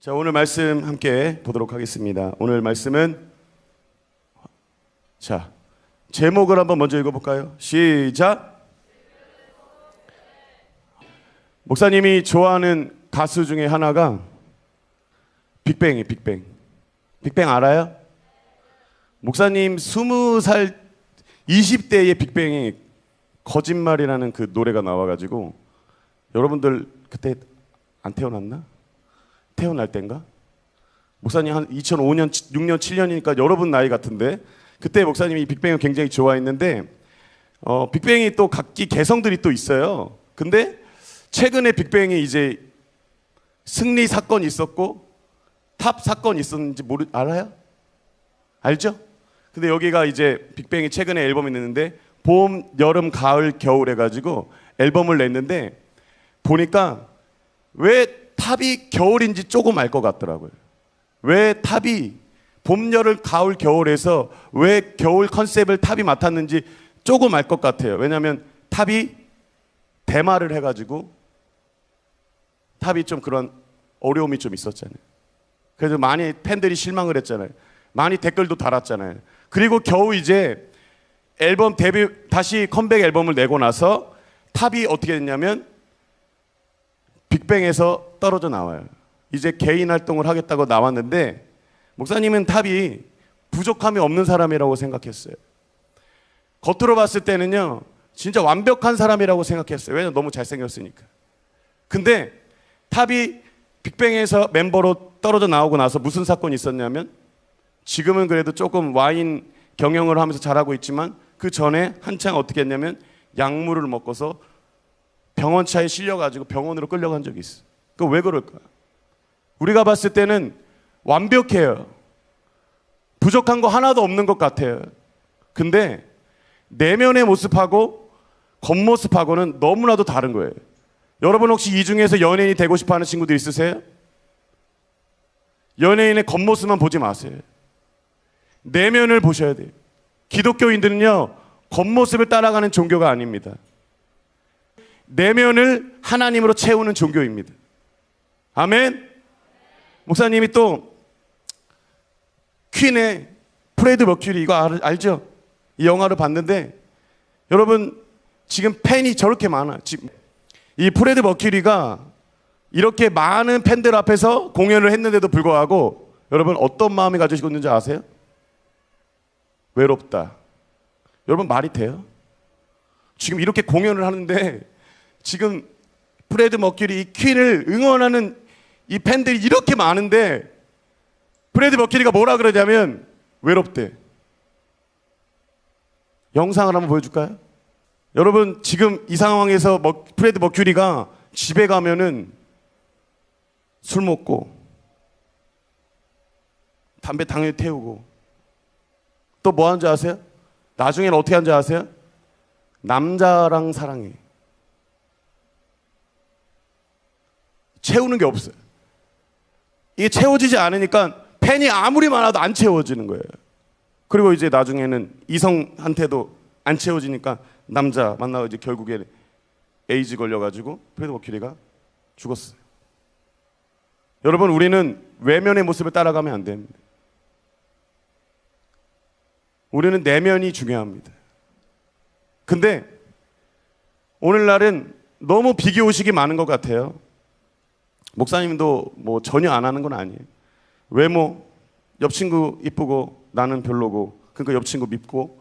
자, 오늘 말씀 함께 보도록 하겠습니다. 오늘 말씀은 자, 제목을 한번 먼저 읽어 볼까요? 시작. 목사님이 좋아하는 가수 중에 하나가 빅뱅이 빅뱅. 빅뱅 알아요? 목사님 20살 20대의 빅뱅이 거짓말이라는 그 노래가 나와 가지고 여러분들 그때 안 태어났나? 태어날 땐가? 목사님 한 2005년, 6년, 7년이니까 여러분 나이 같은데 그때 목사님이 빅뱅을 굉장히 좋아했는데 어, 빅뱅이 또 각기 개성들이 또 있어요. 근데 최근에 빅뱅이 이제 승리 사건이 있었고 탑 사건이 있었는지 모르 알아요? 알죠? 근데 여기가 이제 빅뱅이 최근에 앨범이 냈는데 봄, 여름, 가을, 겨울 해가지고 앨범을 냈는데 보니까 왜 탑이 겨울인지 조금 알 것 같더라고요. 왜 탑이 봄, 여름, 가을, 겨울에서 왜 겨울 컨셉을 탑이 맡았는지 조금 알 것 같아요. 왜냐하면 탑이 대마를 해가지고 탑이 좀 그런 어려움이 좀 있었잖아요. 그래서 많이 팬들이 실망을 했잖아요. 많이 댓글도 달았잖아요. 그리고 겨우 이제 앨범 데뷔 다시 컴백 앨범을 내고 나서 탑이 어떻게 됐냐면 빅뱅에서 떨어져 나와요. 이제 개인 활동을 하겠다고 나왔는데 목사님은 탑이 부족함이 없는 사람이라고 생각했어요. 겉으로 봤을 때는요, 진짜 완벽한 사람이라고 생각했어요. 왜냐면 너무 잘생겼으니까. 근데 탑이 빅뱅에서 멤버로 떨어져 나오고 나서 무슨 사건이 있었냐면 지금은 그래도 조금 와인 경영을 하면서 잘하고 있지만 그 전에 한창 어떻게 했냐면 약물을 먹고서 병원 차에 실려가지고 병원으로 끌려간 적이 있어. 그 왜 그럴까? 우리가 봤을 때는 완벽해요. 부족한 거 하나도 없는 것 같아요. 근데 내면의 모습하고 겉모습하고는 너무나도 다른 거예요. 여러분 혹시 이 중에서 연예인이 되고 싶어 하는 친구들 있으세요? 연예인의 겉모습만 보지 마세요. 내면을 보셔야 돼요. 기독교인들은요, 겉모습을 따라가는 종교가 아닙니다. 내면을 하나님으로 채우는 종교입니다. 아멘. 목사님이 또 퀸의 프레드 머큐리 이거 알, 알죠? 이 영화를 봤는데 여러분 지금 팬이 저렇게 많아. 지금 이 프레드 머큐리가 이렇게 많은 팬들 앞에서 공연을 했는데도 불구하고 여러분 어떤 마음이 가지고 있는지 아세요? 외롭다. 여러분 말이 돼요? 지금 이렇게 공연을 하는데 지금 프레드 머큐리 이 퀸을 응원하는 이 팬들이 이렇게 많은데 프레드 머큐리가 뭐라 그러냐면 외롭대. 영상을 한번 보여줄까요? 여러분 지금 이 상황에서 머, 프레드 머큐리가 집에 가면은 술 먹고 담배 당연히 태우고 또 뭐 하는지 아세요? 나중에는 어떻게 하는지 아세요? 남자랑 사랑해. 채우는 게 없어요. 이게 채워지지 않으니까 팬이 아무리 많아도 안 채워지는 거예요. 그리고 이제 나중에는 이성한테도 안 채워지니까 남자 만나고 이제 결국에 에이즈 걸려가지고 프레드 머큐리가 죽었어요. 여러분 우리는 외면의 모습을 따라가면 안 됩니다. 우리는 내면이 중요합니다. 근데 오늘날은 너무 비교의식이 많은 것 같아요. 목사님도 뭐 전혀 안 하는 건 아니에요. 외모, 옆 친구 이쁘고 나는 별로고, 그러니까 옆 친구 밉고,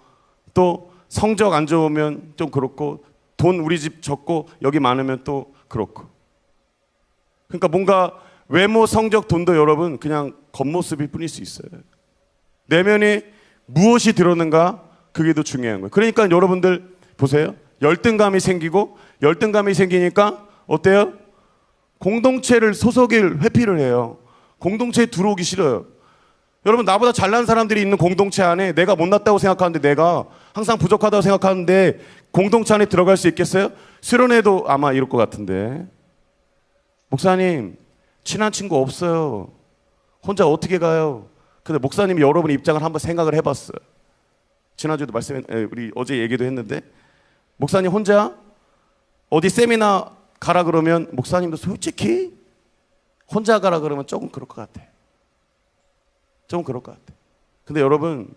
또 성적 안 좋으면 좀 그렇고, 돈 우리 집 적고 여기 많으면 또 그렇고. 그러니까 뭔가 외모, 성적, 돈도 여러분 그냥 겉모습일 뿐일 수 있어요. 내면에 무엇이 들었는가 그게 더 중요한 거예요. 그러니까 여러분들 보세요. 열등감이 생기고 열등감이 생기니까 어때요? 공동체를 소속일 회피를 해요. 공동체에 들어오기 싫어요. 여러분 나보다 잘난 사람들이 있는 공동체 안에 내가 못났다고 생각하는데 내가 항상 부족하다고 생각하는데 공동체 안에 들어갈 수 있겠어요? 수련회도 아마 이럴 것 같은데 목사님 친한 친구 없어요. 혼자 어떻게 가요? 근데 목사님이 여러분 입장을 한번 생각을 해봤어요. 지난주에도 말씀, 우리 어제 얘기도 했는데 목사님 혼자 어디 세미나 가라 그러면 목사님도 솔직히 혼자 가라 그러면 조금 그럴 것 같아. 조금 그럴 것 같아. 근데 여러분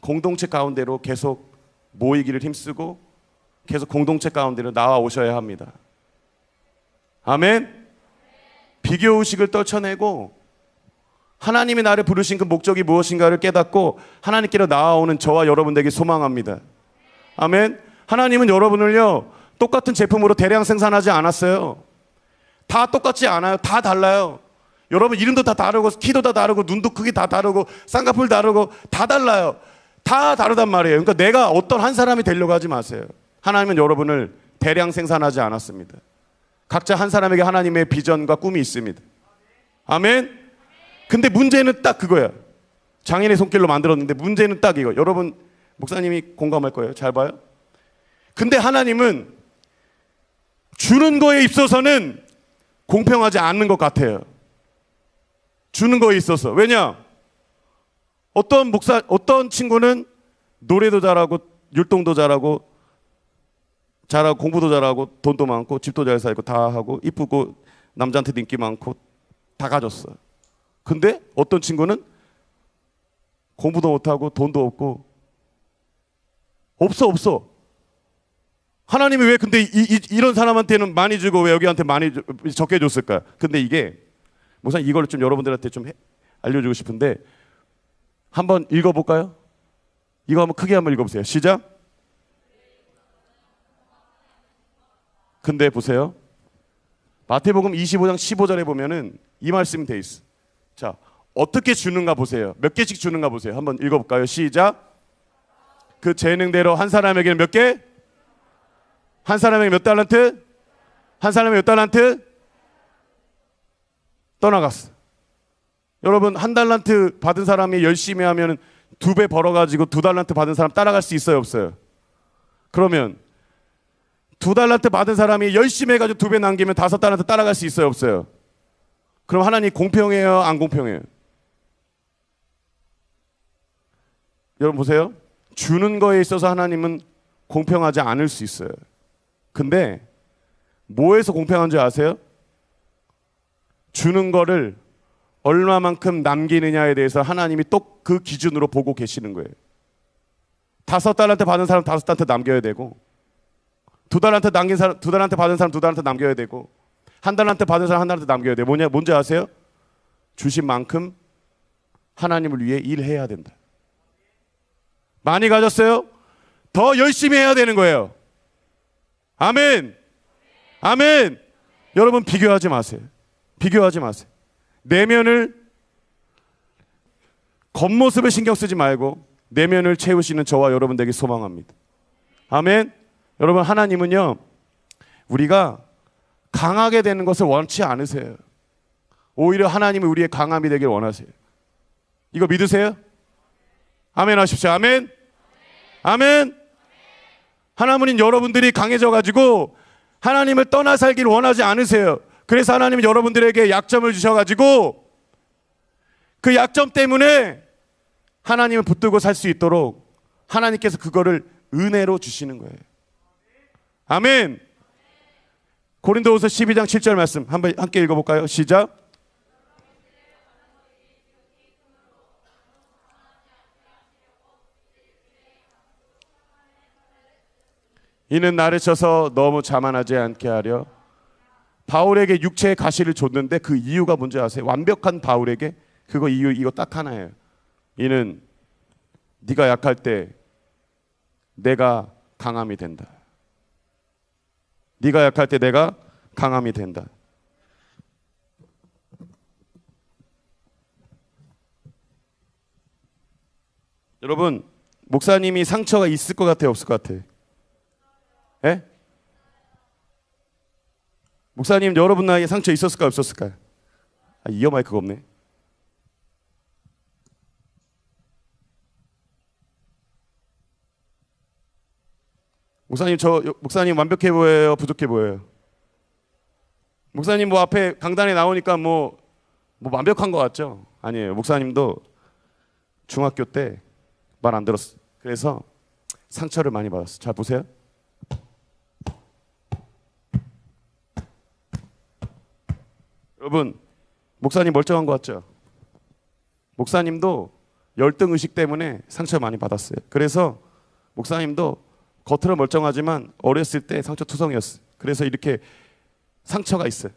공동체 가운데로 계속 모이기를 힘쓰고 계속 공동체 가운데로 나와 오셔야 합니다. 아멘. 비교 의식을 떨쳐내고 하나님이 나를 부르신 그 목적이 무엇인가를 깨닫고 하나님께로 나아오는 저와 여러분에게 소망합니다. 아멘. 하나님은 여러분을요 똑같은 제품으로 대량 생산하지 않았어요. 다 똑같지 않아요. 다 달라요. 여러분 이름도 다 다르고 키도 다 다르고 눈도 크기 다 다르고 쌍꺼풀 다르고 다 달라요. 다 다르단 말이에요. 그러니까 내가 어떤 한 사람이 되려고 하지 마세요. 하나님은 여러분을 대량 생산하지 않았습니다. 각자 한 사람에게 하나님의 비전과 꿈이 있습니다. 아멘. 근데 문제는 딱 그거야. 장인의 손길로 만들었는데 문제는 딱 이거. 여러분 목사님이 공감할 거예요. 잘 봐요. 근데 하나님은 주는 거에 있어서는 공평하지 않는 것 같아요. 주는 거에 있어서. 왜냐? 어떤 목사, 어떤 친구는 노래도 잘하고, 율동도 잘하고, 잘하고, 공부도 잘하고, 돈도 많고, 집도 잘 살고, 다 하고, 이쁘고, 남자한테 인기 많고, 다 가졌어. 근데 어떤 친구는 공부도 못하고, 돈도 없고, 없어, 없어. 하나님이 왜 근데 이, 런 사람한테는 많이 주고 왜 여기한테 많이 주- 적게 줬을까? 근데 이게 목사님 이걸 좀 여러분들한테 좀 해- 알려주고 싶은데 한번 읽어볼까요? 이거 한번 크게 한번 읽어보세요. 시작. 근데 보세요. 마태복음 25장 15절에 보면은 이 말씀이 돼 있어. 자, 어떻게 주는가 보세요. 몇 개씩 주는가 보세요. 한번 읽어볼까요? 시작. 그 재능대로 한 사람에게는 몇 개? 한 사람에게 몇 달란트? 한 사람에게 몇 달란트? 떠나갔어. 여러분 한 달란트 받은 사람이 열심히 하면 두 배 벌어가지고 두 달란트 받은 사람 따라갈 수 있어요 없어요? 그러면 두 달란트 받은 사람이 열심히 해가지고 두 배 남기면 다섯 달란트 따라갈 수 있어요 없어요? 그럼 하나님 공평해요 안 공평해요? 여러분 보세요. 주는 거에 있어서 하나님은 공평하지 않을 수 있어요. 근데 뭐에서 공평한 줄 아세요? 주는 거를 얼마만큼 남기느냐에 대해서 하나님이 또 그 기준으로 보고 계시는 거예요. 다섯 달한테 받은 사람 다섯 달한테 남겨야 되고 두 달한테 남긴 사람 두 달한테 받은 사람 두 달한테 남겨야 되고 한 달한테 받은 사람 한 달한테 남겨야 돼. 뭐냐 뭔지 아세요? 주신 만큼 하나님을 위해 일해야 된다. 많이 가졌어요? 더 열심히 해야 되는 거예요. 아멘. 아멘. 여러분 비교하지 마세요. 비교하지 마세요. 내면을 겉모습을 신경 쓰지 말고 내면을 채우시는 저와 여러분들에게 소망합니다. 아멘. 여러분 하나님은요. 우리가 강하게 되는 것을 원치 않으세요. 오히려 하나님은 우리의 강함이 되길 원하세요. 이거 믿으세요? 아멘 하십시오. 아멘. 아멘. 하나님은 여러분들이 강해져 가지고 하나님을 떠나 살길 원하지 않으세요. 그래서 하나님은 여러분들에게 약점을 주셔 가지고 그 약점 때문에 하나님을 붙들고 살 수 있도록 하나님께서 그거를 은혜로 주시는 거예요. 아멘. 고린도후서 12장 7절 말씀 한번 함께 읽어 볼까요? 시작. 이는 나를 쳐서 너무 자만하지 않게 하려 바울에게 육체의 가시를 줬는데 그 이유가 뭔지 아세요? 완벽한 바울에게 그거 이유 이거 딱 하나예요. 이는 네가 약할 때 내가 강함이 된다. 네가 약할 때 내가 강함이 된다. 여러분 목사님이 상처가 있을 것 같아요, 없을 것 같아요? 예? 목사님 여러분 나이에 상처 있었을까요, 없었을까요? 아, 이어 마이크가 없네. 목사님 저 목사님 완벽해 보여요, 부족해 보여요? 목사님 뭐 앞에 강단에 나오니까 뭐, 뭐 완벽한 것 같죠? 아니에요. 목사님도 중학교 때 말 안 들었어. 그래서 상처를 많이 받았어. 자 보세요. 여러분 목사님 멀쩡한 것 같죠? 목사님도 열등 의식 때문에 상처 많이 받았어요. 그래서 목사님도 겉으로 멀쩡하지만 어렸을 때 상처 투성이었어요. 그래서 이렇게 상처가 있어요.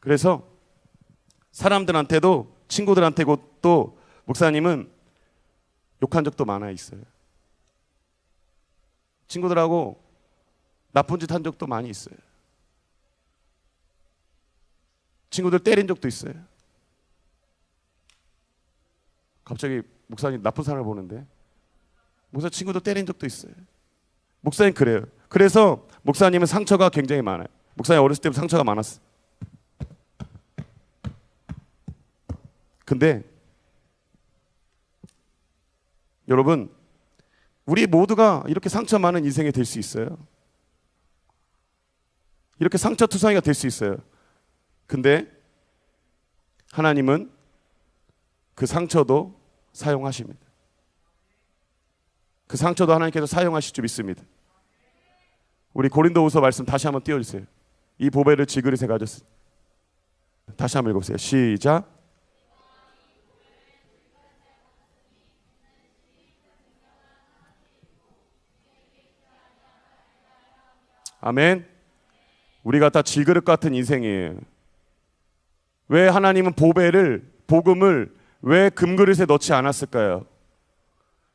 그래서 사람들한테도 친구들한테도 또 목사님은 욕한 적도 많아 있어요. 친구들하고 나쁜 짓 한 적도 많이 있어요. 친구들 때린 적도 있어요. 갑자기 목사님 나쁜 사람을 보는데 목사 친구도 때린 적도 있어요. 목사님 그래요. 그래서 목사님은 상처가 굉장히 많아요. 목사님 어렸을 때부터 상처가 많았어. 근데 여러분 우리 모두가 이렇게 상처 많은 인생이 될 수 있어요. 이렇게 상처 투성이가 될 수 있어요. 근데 하나님은 그 상처도 사용하십니다. 그 상처도 하나님께서 사용하실 줄 믿습니다. 우리 고린도후서 말씀 다시 한번 띄워주세요. 이 보배를 지그릇에 가졌습니다. 다시 한번 읽어보세요. 시작. 아멘. 우리가 다 질그릇 같은 인생이에요. 왜 하나님은 보배를 복음을 왜 금그릇에 넣지 않았을까요?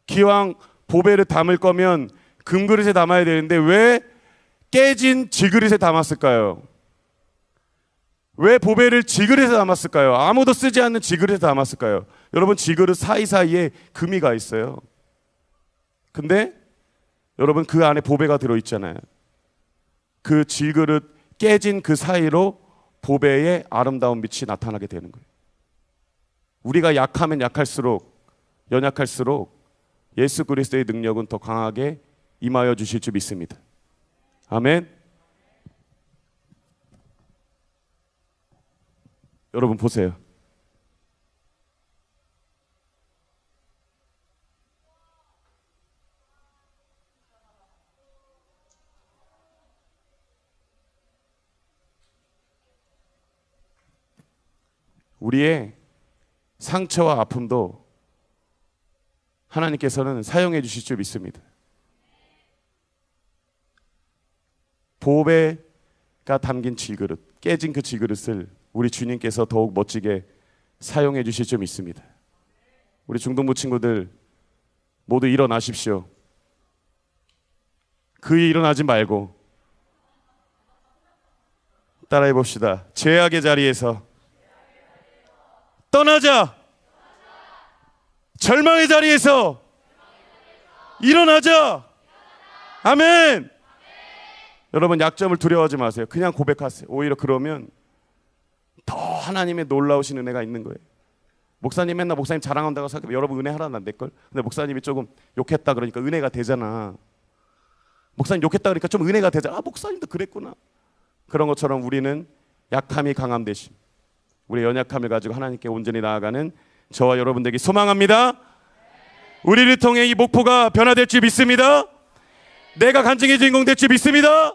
기왕 보배를 담을 거면 금그릇에 담아야 되는데 왜 깨진 질그릇에 담았을까요? 왜 보배를 질그릇에 담았을까요? 아무도 쓰지 않는 질그릇에 담았을까요? 여러분 질그릇 사이사이에 금이 가 있어요. 근데 여러분 그 안에 보배가 들어 있잖아요. 그 질그릇 깨진 그 사이로 보배의 아름다운 빛이 나타나게 되는 거예요. 우리가 약하면 약할수록 연약할수록 예수 그리스도의 능력은 더 강하게 임하여 주실 줄 믿습니다. 아멘. 여러분 보세요. 우리의 상처와 아픔도 하나님께서는 사용해 주실 줄 믿습니다. 보배가 담긴 질그릇, 깨진 그 질그릇을 우리 주님께서 더욱 멋지게 사용해 주실 줄 믿습니다. 우리 중동부 친구들 모두 일어나십시오. 그이 일어나지 말고 따라해 봅시다. 죄악의 자리에서 떠나자. 절망의 자리에서 일어나자. 아멘. 여러분 약점을 두려워하지 마세요. 그냥 고백하세요. 오히려 그러면 더 하나님의 놀라우신 은혜가 있는 거예요. 목사님 맨날 목사님 자랑한다고 생각해 여러분 은혜 하나도 안 될 걸? 근데 목사님이 조금 욕했다 그러니까 은혜가 되잖아. 목사님 욕했다 그러니까 좀 은혜가 되잖아. 아 목사님도 그랬구나. 그런 것처럼 우리는 약함이 강함 대신 우리 연약함을 가지고 하나님께 온전히 나아가는 저와 여러분들에게 소망합니다. 우리를 통해 이 목포가 변화될 줄 믿습니다. 내가 간증의 주인공 될 줄 믿습니다.